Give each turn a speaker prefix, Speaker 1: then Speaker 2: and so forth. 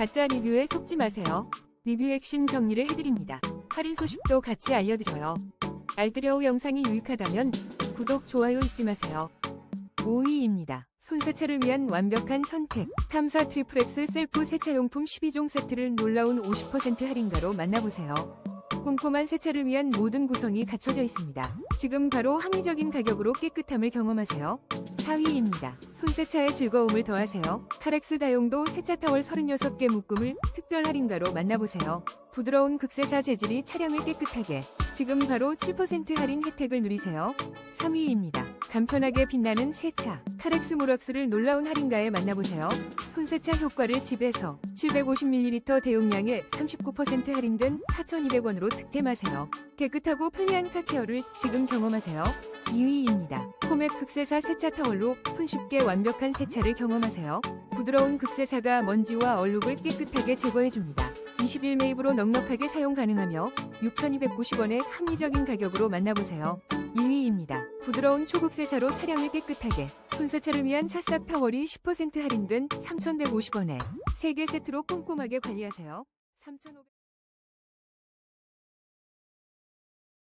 Speaker 1: 가짜 리뷰에 속지 마세요. 리뷰 핵심 정리를 해드립니다. 할인 소식도 같이 알려드려요. 알뜰여우 영상이 유익하다면 구독, 좋아요 잊지 마세요. 5위입니다. 손세차를 위한 완벽한 선택. 탐사 트리플엑스 셀프 세차용품 12종 세트를 놀라운 50% 할인가로 만나보세요. 꼼꼼한 세차를 위한 모든 구성이 갖춰져 있습니다. 지금 바로 합리적인 가격으로 깨끗함을 경험하세요. 4위입니다. 손세차의 즐거움을 더하세요. 카렉스 다용도 세차 타월 36개 묶음을 특별 할인가로 만나보세요. 부드러운 극세사 재질이 차량을 깨끗하게 지금 바로 7% 할인 혜택을 누리세요. 3위입니다. 간편하게 빛나는 세차 카렉스 모락스를 놀라운 할인가에 만나보세요. 손세차 효과를 집에서 750ml 대용량에 39% 할인된 4,200원으로 득템하세요. 깨끗하고 편리한 카케어를 지금 경험하세요. 2위입니다. 포맥 극세사 세차 타월로 손쉽게 완벽한 세차를 경험하세요. 부드러운 극세사가 먼지와 얼룩을 깨끗하게 제거해줍니다. 21매입으로 넉넉하게 사용 가능하며 6,290원의 합리적인 가격으로 만나보세요. 1위입니다. 부드러운 초극세사로 차량을 깨끗하게 손세차를 위한 차싹 타월이 10% 할인된 3,150원에 3개 세트로 꼼꼼하게 관리하세요. 3,500